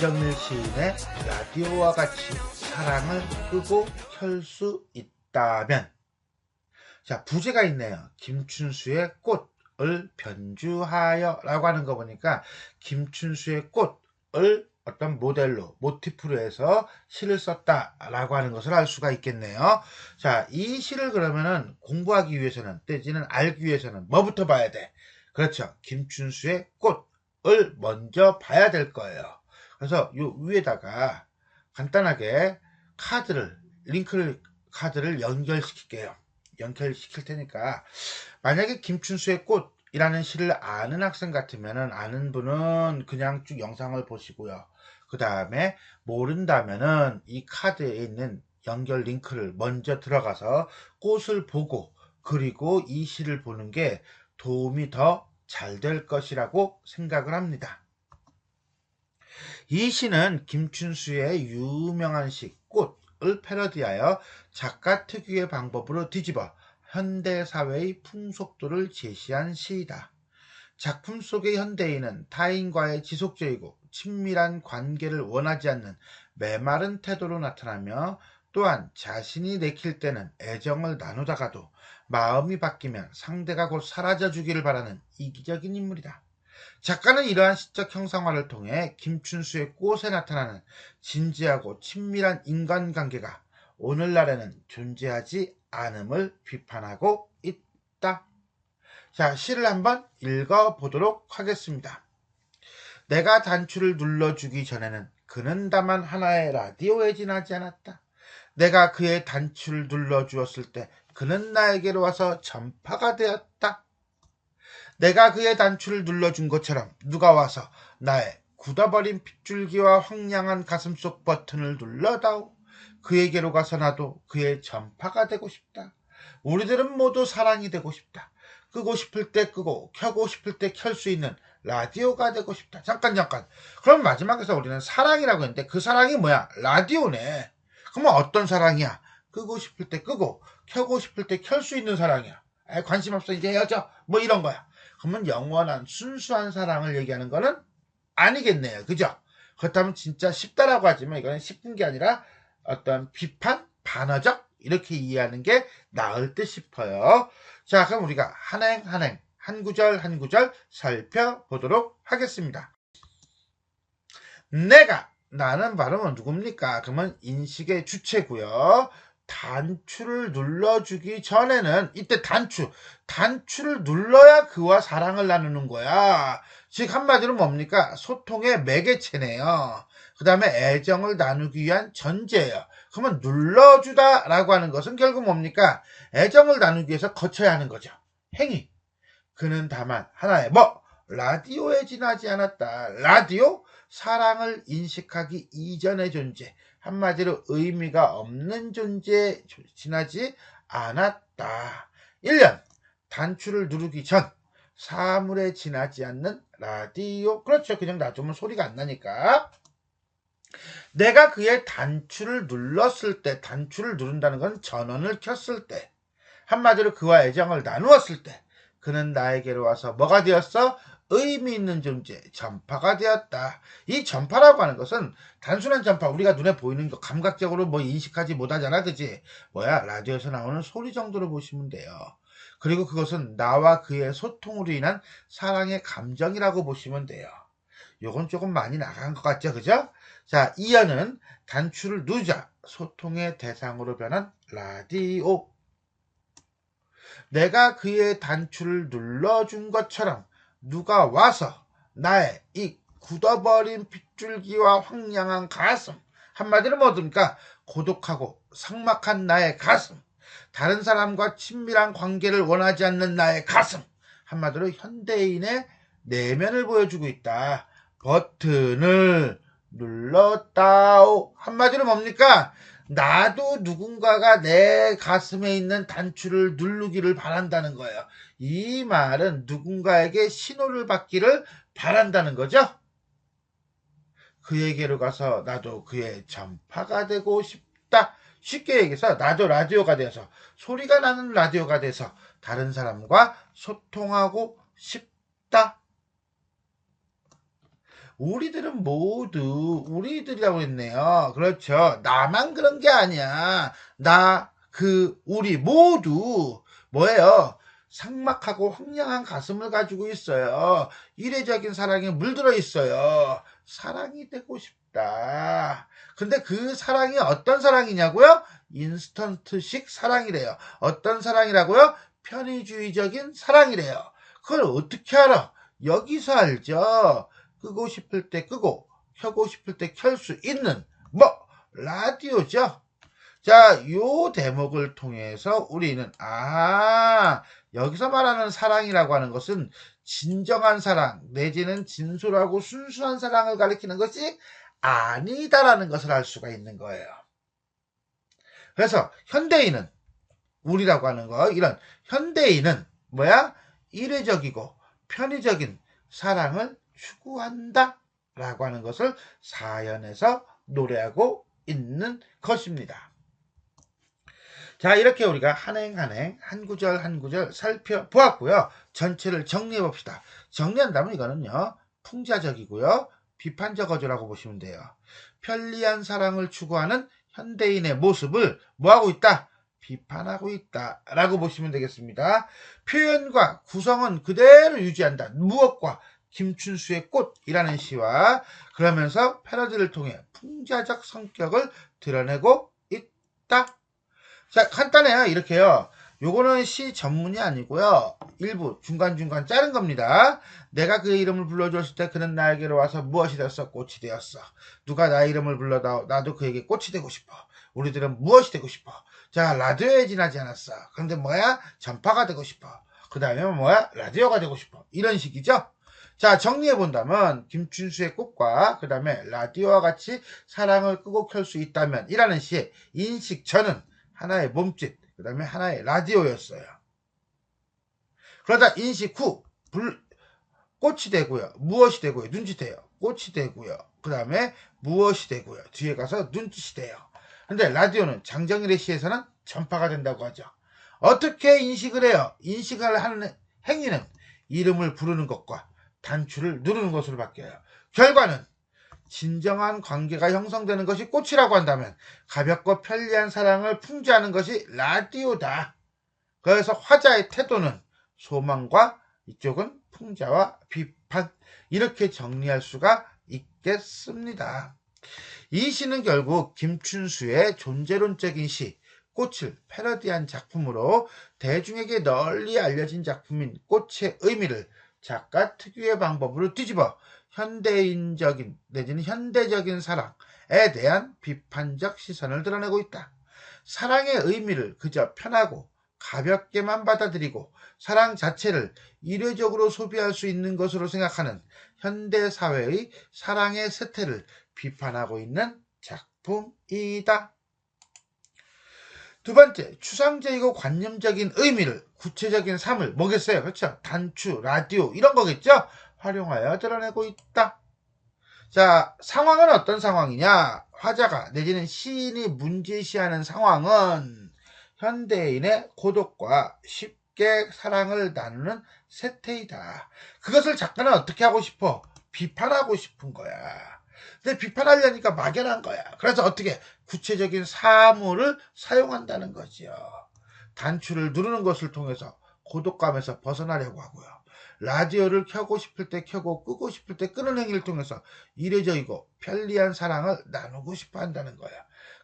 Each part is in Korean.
김정일 시인의 라디오와 같이 사랑을 끄고 켤 수 있다면 자 부제가 있네요. 김춘수의 꽃을 변주하여 라고 하는 거 보니까 김춘수의 꽃을 어떤 모델로 모티프로 해서 시를 썼다라고 하는 것을 알 수가 있겠네요. 자, 이 시를 그러면은 공부하기 위해서는 내지는 알기 위해서는 뭐부터 봐야 돼? 그렇죠. 김춘수의 꽃을 먼저 봐야 될 거예요. 그래서 요 위에다가 간단하게 카드를 링크를 카드를 연결시킬게요. 연결시킬 테니까 만약에 김춘수의 꽃이라는 시를 아는 학생 같으면은 아는 분은 그냥 쭉 영상을 보시고요. 그 다음에 모른다면은 이 카드에 있는 연결 링크를 먼저 들어가서 꽃을 보고 그리고 이 시를 보는 게 도움이 더 잘 될 것이라고 생각을 합니다. 이 시는 김춘수의 유명한 시 꽃을 패러디하여 작가 특유의 방법으로 뒤집어 현대사회의 풍속도를 제시한 시이다. 작품 속의 현대인은 타인과의 지속적이고 친밀한 관계를 원하지 않는 메마른 태도로 나타나며 또한 자신이 내킬 때는 애정을 나누다가도 마음이 바뀌면 상대가 곧 사라져 주기를 바라는 이기적인 인물이다. 작가는 이러한 시적 형상화를 통해 김춘수의 꽃에 나타나는 진지하고 친밀한 인간관계가 오늘날에는 존재하지 않음을 비판하고 있다. 자, 시를 한번 읽어보도록 하겠습니다. 내가 단추를 눌러주기 전에는 그는 다만 하나의 라디오에 지나지 않았다. 내가 그의 단추를 눌러주었을 때 그는 나에게로 와서 전파가 되었다. 내가 그의 단추를 눌러준 것처럼 누가 와서 나의 굳어버린 핏줄기와 황량한 가슴속 버튼을 눌러다오. 그에게로 가서 나도 그의 전파가 되고 싶다. 우리들은 모두 사랑이 되고 싶다. 끄고 싶을 때 끄고 켜고 싶을 때 켤 수 있는 라디오가 되고 싶다. 잠깐 잠깐. 그럼 마지막에서 우리는 사랑이라고 했는데 그 사랑이 뭐야? 라디오네. 그러면 어떤 사랑이야? 끄고 싶을 때 끄고 켜고 싶을 때 켤 수 있는 사랑이야. 에, 관심 없어 이제 헤어져. 뭐 이런 거야. 그러면 영원한 순수한 사랑을 얘기하는 거는 아니겠네요. 그죠? 그렇다면 진짜 쉽다라고 하지만 이거는 쉽은 게 아니라 어떤 비판, 반어적 이렇게 이해하는 게 나을 듯 싶어요. 자, 그럼 우리가 한행 한행 한 구절 한 구절 살펴보도록 하겠습니다. 내가 나는 바로 누굽니까? 그러면 인식의 주체고요. 단추를 눌러주기 전에는 이때 단추 단추를 눌러야 그와 사랑을 나누는 거야. 즉 한마디로 뭡니까? 소통의 매개체네요. 그 다음에 애정을 나누기 위한 전제예요. 그러면 눌러주다 라고 하는 것은 결국 뭡니까? 애정을 나누기 위해서 거쳐야 하는 거죠. 행위. 그는 다만 하나의 뭐 라디오에 지나지 않았다. 라디오 사랑을 인식하기 이전의 존재. 한마디로 의미가 없는 존재에 지나지 않았다. 1년 단추를 누르기 전 사물에 지나지 않는 라디오. 그렇죠. 그냥 놔두면 소리가 안 나니까. 내가 그의 단추를 눌렀을 때, 단추를 누른다는 건 전원을 켰을 때, 한마디로 그와 애정을 나누었을 때, 그는 나에게로 와서 뭐가 되었어? 의미 있는 존재, 전파가 되었다. 이 전파라고 하는 것은 단순한 전파, 우리가 눈에 보이는 거 감각적으로 뭐 인식하지 못하잖아, 그지? 뭐야, 라디오에서 나오는 소리 정도로 보시면 돼요. 그리고 그것은 나와 그의 소통으로 인한 사랑의 감정이라고 보시면 돼요. 요건 조금 많이 나간 것 같죠, 그죠? 자, 이어는 단추를 누자 소통의 대상으로 변한 라디오. 내가 그의 단추를 눌러준 것처럼 누가 와서 나의 이 굳어버린 핏줄기와 황량한 가슴 한마디로 뭐든가 고독하고 삭막한 나의 가슴 다른 사람과 친밀한 관계를 원하지 않는 나의 가슴 한마디로 현대인의 내면을 보여주고 있다. 버튼을 눌렀다오 한마디로 뭡니까? 나도 누군가가 내 가슴에 있는 단추를 누르기를 바란다는 거예요. 이 말은 누군가에게 신호를 받기를 바란다는 거죠. 그에게로 가서 나도 그의 전파가 되고 싶다. 쉽게 얘기해서 나도 라디오가 돼서 소리가 나는 라디오가 돼서 다른 사람과 소통하고 싶다. 우리들은 모두 우리들이라고 했네요. 그렇죠. 나만 그런 게 아니야. 나, 그, 우리 모두 뭐예요? 상막하고 황량한 가슴을 가지고 있어요. 이례적인 사랑에 물들어 있어요. 사랑이 되고 싶다. 근데 그 사랑이 어떤 사랑이냐고요? 인스턴트식 사랑이래요. 어떤 사랑이라고요? 편의주의적인 사랑이래요. 그걸 어떻게 알아? 여기서 알죠. 끄고 싶을 때 끄고 켜고 싶을 때 켤 수 있는 뭐 라디오죠. 자, 요 대목을 통해서 우리는 아 여기서 말하는 사랑이라고 하는 것은 진정한 사랑 내지는 진솔하고 순수한 사랑을 가리키는 것이 아니다라는 것을 알 수가 있는 거예요. 그래서 현대인은 우리라고 하는 거 이런 현대인은 뭐야 이례적이고 편의적인 사랑을 추구한다 라고 하는 것을 사연에서 노래하고 있는 것입니다. 자, 이렇게 우리가 한행 한행 한 구절 한 구절 살펴보았고요. 전체를 정리해 봅시다. 정리한다면 이거는요. 풍자적이고요. 비판적 어조라고 보시면 돼요. 편리한 사랑을 추구하는 현대인의 모습을 뭐하고 있다? 비판하고 있다. 라고 보시면 되겠습니다. 표현과 구성은 그대로 유지한다. 무엇과 김춘수의 꽃이라는 시와 그러면서 패러디를 통해 풍자적 성격을 드러내고 있다. 자, 간단해요. 이렇게요. 요거는 시 전문이 아니고요. 일부 중간중간 자른 겁니다. 내가 그 이름을 불러줬을 때 그는 나에게로 와서 무엇이 되었어? 꽃이 되었어. 누가 나 이름을 불러다 나도 그에게 꽃이 되고 싶어. 우리들은 무엇이 되고 싶어? 자, 라디오에 지나지 않았어. 그런데 뭐야? 전파가 되고 싶어. 그 다음에 뭐야? 라디오가 되고 싶어. 이런 식이죠? 자, 정리해 본다면, 김춘수의 꽃과, 그 다음에 라디오와 같이 사랑을 끄고 켤 수 있다면, 이라는 시의 인식전은 하나의 몸짓, 그 다음에 하나의 라디오였어요. 그러다 인식 후, 불, 꽃이 되고요. 무엇이 되고요. 눈짓해요. 꽃이 되고요. 그 다음에 무엇이 되고요. 뒤에 가서 눈짓이 돼요. 근데 라디오는 장정일의 시에서는 전파가 된다고 하죠. 어떻게 인식을 해요? 인식을 하는 행위는 이름을 부르는 것과 단추를 누르는 것으로 바뀌어요. 결과는 진정한 관계가 형성되는 것이 꽃이라고 한다면 가볍고 편리한 사랑을 풍자하는 것이 라디오다. 그래서 화자의 태도는 소망과 이쪽은 풍자와 비판 이렇게 정리할 수가 있겠습니다. 이 시는 결국 김춘수의 존재론적인 시 꽃을 패러디한 작품으로 대중에게 널리 알려진 작품인 꽃의 의미를 작가 특유의 방법으로 뒤집어 현대인적인 내지는 현대적인 사랑에 대한 비판적 시선을 드러내고 있다. 사랑의 의미를 그저 편하고 가볍게만 받아들이고 사랑 자체를 이례적으로 소비할 수 있는 것으로 생각하는 현대 사회의 사랑의 세태를 비판하고 있는 작품이다. 두 번째, 추상적이고 관념적인 의미를 구체적인 삶을 뭐겠어요? 그렇죠? 단추, 라디오 이런 거겠죠? 활용하여 드러내고 있다. 자, 상황은 어떤 상황이냐? 화자가 내지는 시인이 문제시하는 상황은 현대인의 고독과 쉽게 사랑을 나누는 세태이다. 그것을 작가는 어떻게 하고 싶어? 비판하고 싶은 거야. 근데 비판하려니까 막연한 거야. 그래서 어떻게 구체적인 사물을 사용한다는 거지요. 단추를 누르는 것을 통해서 고독감에서 벗어나려고 하고요. 라디오를 켜고 싶을 때 켜고 끄고 싶을 때 끄는 행위를 통해서 이례적이고 편리한 사랑을 나누고 싶어 한다는 거야.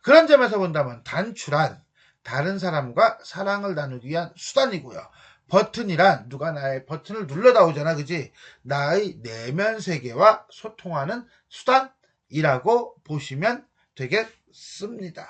그런 점에서 본다면 단추란 다른 사람과 사랑을 나누기 위한 수단이고요. 버튼이란 누가 나의 버튼을 눌러다오잖아, 그지? 나의 내면 세계와 소통하는 수단이라고 보시면 되겠습니다.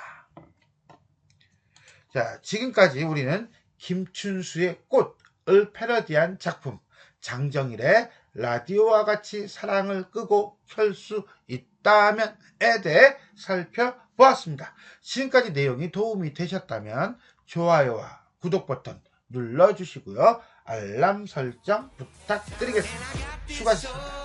자, 지금까지 우리는 김춘수의 꽃을 패러디한 작품 장정일의 라디오와 같이 사랑을 끄고 켤 수 있다면에 대해 살펴보았습니다. 지금까지 내용이 도움이 되셨다면 좋아요와 구독 버튼 눌러주시고요. 알람 설정 부탁드리겠습니다. 수고하셨습니다.